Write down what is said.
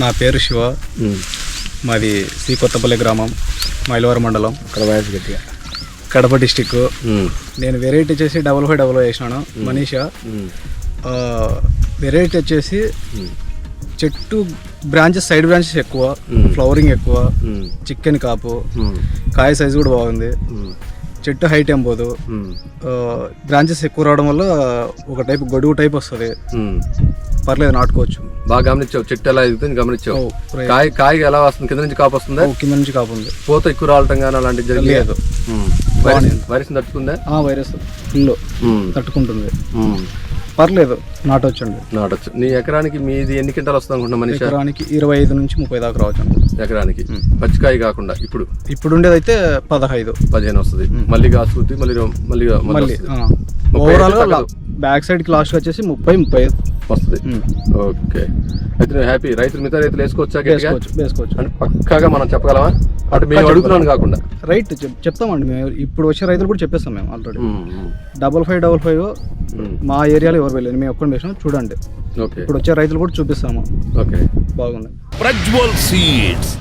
నా పేరు శివ. మాది శ్రీ కొత్తపల్లి గ్రామం మైలవరం మండలం. వయసు గట్టిగా. కడప డిస్టిక్. నేను వెరైటీ వచ్చేసి డబల్ ఫైవ్ డబల్ వేసినాను మనీషా. వెరైటీ వచ్చేసి చెట్టు బ్రాంచెస్ సైడ్ బ్రాంచెస్ ఎక్కువ ఫ్లవరింగ్ ఎక్కువ చికెన్ కాపు కాయ సైజు కూడా బాగుంది. చెట్టు హైట్ ఏం పోదు. బ్రాంచెస్ ఎక్కువ రావడం వల్ల ఒక టైప్ గొడుగు టైప్ వస్తుంది. పర్లేదు నాటుకోవచ్చు. బాగా గమనించావు చెట్టు ఎలా ఎదుగుతుంది గమనించావు. కాయ కాయ ఎలా వస్తుంది? కింద నుంచి కాపు వస్తుందా కింద నుంచి కాపు ఉంది పూత ఎక్కువ రావటం కానీ అలాంటివి జరిగింది లేదు. వైరస్ తట్టుకుందా? ఆ వైరస్ ఫుల్ తట్టుకుంటుంది. పర్లేదు నాటొచ్చండి. నాటచ్చు. నీ ఎకరానికి మీది ఎన్ని క్వింటాలు వస్తుంది అనుకుంటున్నా మనిషి? ఎకరానికి ఇరవై ఐదు నుంచి ముప్పై దాకా రావచ్చు ఎకరానికి. పచ్చికాయ కాకుండా ఇప్పుడు? ఇప్పుడు ఉండేదైతే పదహైదు. పదిహేను వస్తుంది. మళ్ళీ కాసుకుద్ది మళ్ళీ మళ్ళీ మళ్ళీ ఓవరాల్. బ్యాక్ సైడ్కి లాస్ట్ వచ్చేసి ముప్పై ముప్పై వస్తుంది. ఓకే. అయితే నువ్వు హ్యాపీ. రైతులు మిగతా రైతులు వేసుకోవచ్చా గట్టిగా? వేసుకోవచ్చు అంటే పక్కాగా మనం చెప్పగలమా? అటు మేము అడుగుతున్నాను కాకుండా. రైట్ చెప్- చెప్తామండి మేము. ఇప్పుడు వచ్చే రైతులు కూడా చెప్పేస్తాం మేము already. Double five double five. మా ఏరియాలో ఎవరు వెళ్ళండి మేము ఒక్కడిని వేసినాం చూడండి. ఓకే. ఇప్పుడు వచ్చే రైతులు కూడా చూపిస్తాము. ఓకే. బాగుంది. ప్రజ్వల్ సీడ్స్.